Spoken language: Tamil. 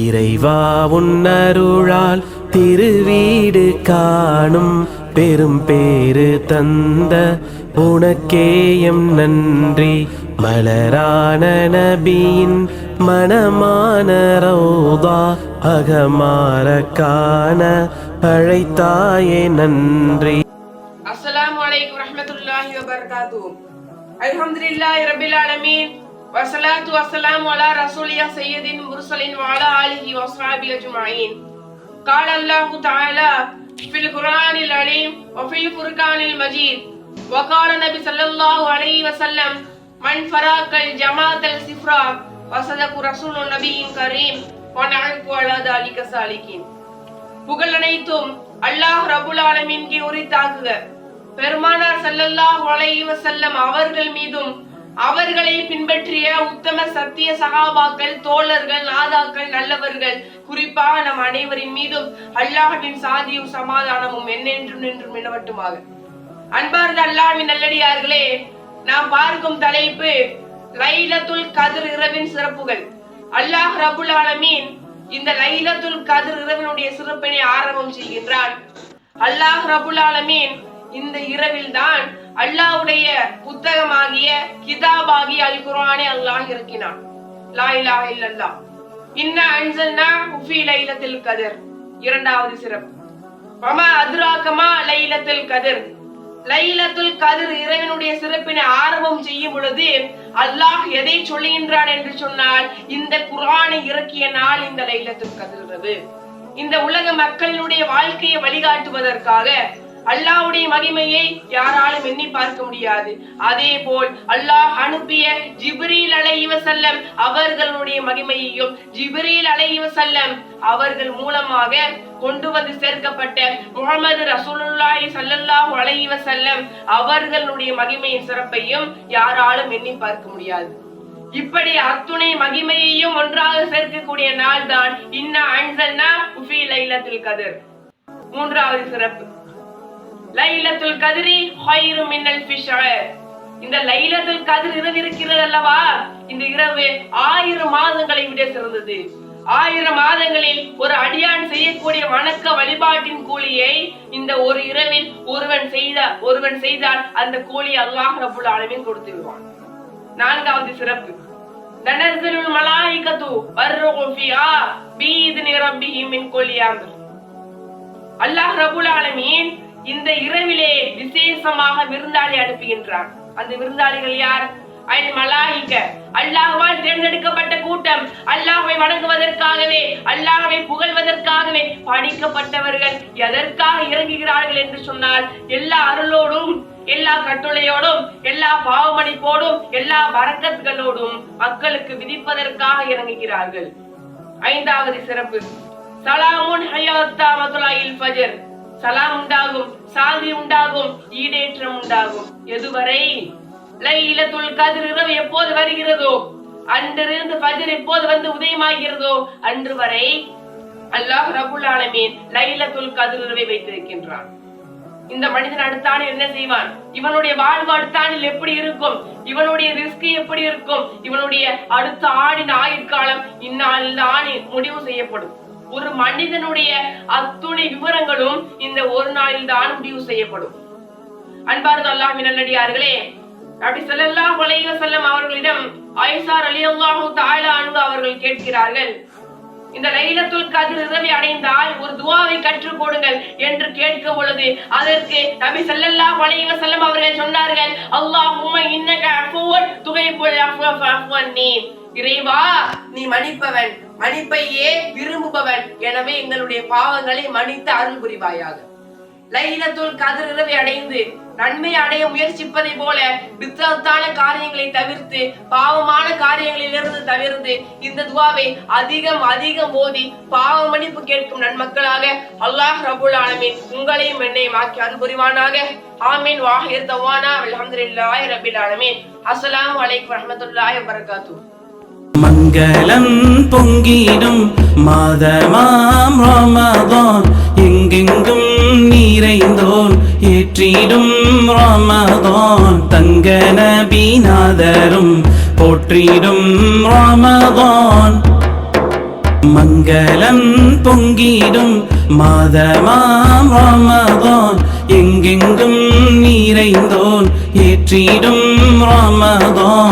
இறைவா உன்னருளால் திருவீடு காணும் பெரும் பேரு தந்த உனக்கேயம் நன்றி. மலரான நபியின் மனமான ரௌதா அகமாற காண அழைத்தாயே நன்றி. அஸ்ஸலாமு அலைக்கும் ரஹ்மத்துல்லாஹி வபரகாத்துஹு. அல்ஹம்துலில்லாஹி ரப்பில் ஆலமீன். رب العالمين والصلاة والسلام على رسوله سيد المرسلين وعلى آله وصحبه أجمعين قال الله تعالى في القرآن العليم وفي الفرقان المجيد وقال النبي صلى الله عليه وسلم من فراق الجماعة السفرا وصدق رسول النبي كريم ونعرف على ذلك سالكين புகழ் அனைத்தும் அல்லாஹ் ரபுல் ஆலமீன்கே உரித்தாக்குக பெருமானார் ஸல்லல்லாஹு அலைஹி வஸல்லம் அவர்கள் மீதும் அவர்களை பின்பற்றிய உத்தம சத்திய சகாபாக்கள் தோழர்கள் நாதாக்கள் நல்லவர்கள். குறிப்பாக நம் அனைவரின் மீதும் அல்லாஹின் சாதியும் சமாதானமும் என்னென்றும் நின்றும் நிலவட்டுமாக. அன்பார்ந்த அல்லாஹ்வின் நல்லடியார்களே நாம் பார்க்கும் தலைப்பு லைலத்துல் கதிர் இரவின் சிறப்புகள். அல்லாஹ் ரபுல் ஆலமீன் இந்த லைலத்துல் கதிர் இரவினுடைய சிறப்பினை ஆரம்பம் செய்கின்றான். அல்லாஹ் ரபுல் ஆலமீன் இந்த இரவில் தான் அல்லாவுடைய புத்தகமாகிய கிதாபாகிய அல் குர்ஆனை அல்லாஹ் இறக்கினான். லா இலாஹ இல்லல்லா இன்ன அன்சல்னா உஃபி லைலத்தில் கதிர். இரண்டாவது சிறப்பு. மம அதுராக்கமா லைலத்தில் கதிர். லைலத்துல் கதிர் இறைவனுடைய சிறப்பினை ஆரம்பம் செய்யும் பொழுது அல்லாஹ் எதை சொல்லுகின்றான் என்று சொன்னால் இந்த குரானை இறக்கிய நாள் இந்த லைலத்துல் கதிர் இந்த உலக மக்களினுடைய வாழ்க்கையை வழிகாட்டுவதற்காக அல்லாஹ் மகிமையை யாராலும் எண்ணி பார்க்க முடியாது. அதே போல் அல்லாஹ் அனுப்பிய ஜிப்ரீல் அலைஹி வஸல்லம் அவர்களுடைய மகிமையையும் ஜிப்ரீல் அலைஹி வஸல்லம் அவர்கள் மூலமாக கொண்டு வந்து சேர்க்கப்பட்ட முகமது ரசூலுல்லாஹி சல்லல்லாஹு அலைஹி வஸல்லம் அவர்களுடைய மகிமையின் சிறப்பையும் யாராலும் எண்ணி பார்க்க முடியாது. இப்படி அத்துணை மகிமையையும் ஒன்றாக சேர்க்கக்கூடிய நாள் தான் இன்ன அன்சல்னா உஃபி லைலத்தில் கதிர். மூன்றாவது சிறப்பு. லைலத்துல் கதிரி ஹைரு மின்னல் ஃபிஷர் இந்த லைலத்துல் கதிர் இரவு இருக்கிறது அல்லவா? இந்த இரவு ஆயிரம் மாதங்களை விட சிறந்தது. ஆயிரம் மாதங்களில் ஒரு அடியான் செய்யக்கூடிய வணக்க வழிபாட்டின் கூலியை இந்த ஒரு இரவில் ஒருவன் செய்த ஒருவன் செய்தால் அந்த கூலி அல்லாஹ் ரபுல் அளவில் கொடுத்து விடுவான் நான்காவது சிறப்பு. தனசலுல் மலாயிகத்து வர்ரோஃபியா பீது பீத்னி மின் குல்லி அல்லாஹ் ரபுல் ஆலமீன் இந்த இரவிலே விசேஷமாக விருந்தாளி அனுப்புகின்றான். அந்த விருந்தாளிகள் யார்? அல் மலாயிக்க அல்லாஹுவால் தேர்ந்தெடுக்கப்பட்ட கூட்டம். அல்லாஹுவை வணங்குவதற்காகவே அல்லாஹுவை புகழ்வதற்காகவே பணிக்கப்பட்டவர்கள் எதற்காக இறங்குகிறார்கள் என்று சொன்னால் எல்லா அருளோடும் எல்லா கட்டுளையோடும் எல்லா பாவமணிப்போடும் எல்லா வரக்கத்துகளோடும் மக்களுக்கு விதிப்பதற்காக இறங்குகிறார்கள். ஐந்தாவது சிறப்பு. சலாமுன் ஹயாத்தா மதுலாயில் ஃபஜர். சலா உண்டாகும் சாந்தி உண்டாகும் ஈடேற்றம் உண்டாகும் எதுவரை? லைலத்துல் கதிர் இரவு எப்போது வருகிறதோ அன்றிருந்து ஃபஜர் எப்போது வந்து உதயமாகிறதோ அன்று வரை அல்லாஹ் ரபுல் ஆலமீன் லைலத்துல் கதிர் இரவை வைத்திருக்கின்றான். இந்த மனிதன் அடுத்தானில் என்ன செய்வான்? இவனுடைய வாழ்வு அடுத்தானில் எப்படி இருக்கும்? இவனுடைய ரிஸ்க் எப்படி இருக்கும்? இவனுடைய அடுத்த ஆணின் ஆயுட்காலம் இந்நாளில் ஆணி முடிவு செய்யப்படும். ஒரு மனிதனுடைய அத்துணை விவரங்களும் இந்த ஒரு நாளில் தான் முடிவு செய்யப்படும். அன்பார்ந்த அல்லாஹ் நல்லடியார்களே அப்படி செல்லல்லா அலைஹி செல்லம் அவர்களிடம் ஐசார் அலி அல்லாஹு தஆலா அன்பு அவர்கள் கேட்கிறார்கள் இந்த லைலத்துல் கதிர் இரவை அடைந்தால் ஒரு துவாவை கற்றுக் கொடுங்கள் என்று கேட்கும் பொழுது அதற்கு நபி செல்லல்லா அலைஹி செல்லம் அவர்கள் சொன்னார்கள் அல்லாஹும்ம இன்னக அஃபுவன் துகைபுல் அஃபுவன் நீ இறைவா நீ மன்னிப்பவன் மன்னிப்பையே விரும்புபவன். எனவே எங்களுடைய பாவங்களை மன்னித்து அருள் புரிவாயாக. லைலத்துல் கதிர் இரவை அடைந்து நன்மை அடைய முயற்சிப்பதை போல பித்தத்தான காரியங்களை தவிர்த்து பாவமான காரியங்களிலிருந்து தவிர்த்து இந்த துவாவை அதிகம் அதிகம் ஓதி பாவ மன்னிப்பு கேட்கும் நன்மக்களாக அல்லாஹ் ரபுல் ஆலமீன் உங்களையும் என்னையும் ஆக்கி அன்புரிவானாக ஆமீன். வாஹிர் தவானா. அல்ஹம்துலில்லாஹி ரபில் ஆலமீன். அஸ்லாம் வலைக்கம் வரஹ்மத்துல்லாஹி வபரகாத்துஹு. மங்களம் பொங்கிடும். மாதமாம் ரமதான் எங்கெங்கும் நிறைந்தோன் ஏற்றிடும் ரமதான் தங்க நபிநாதரும் போற்றிடும் ரமதான். மங்களம் பொங்கிடும். மாதமாம் ரமதான் எங்கெங்கும் நிறைந்தோன் ஏற்றிடும் ரமதான்.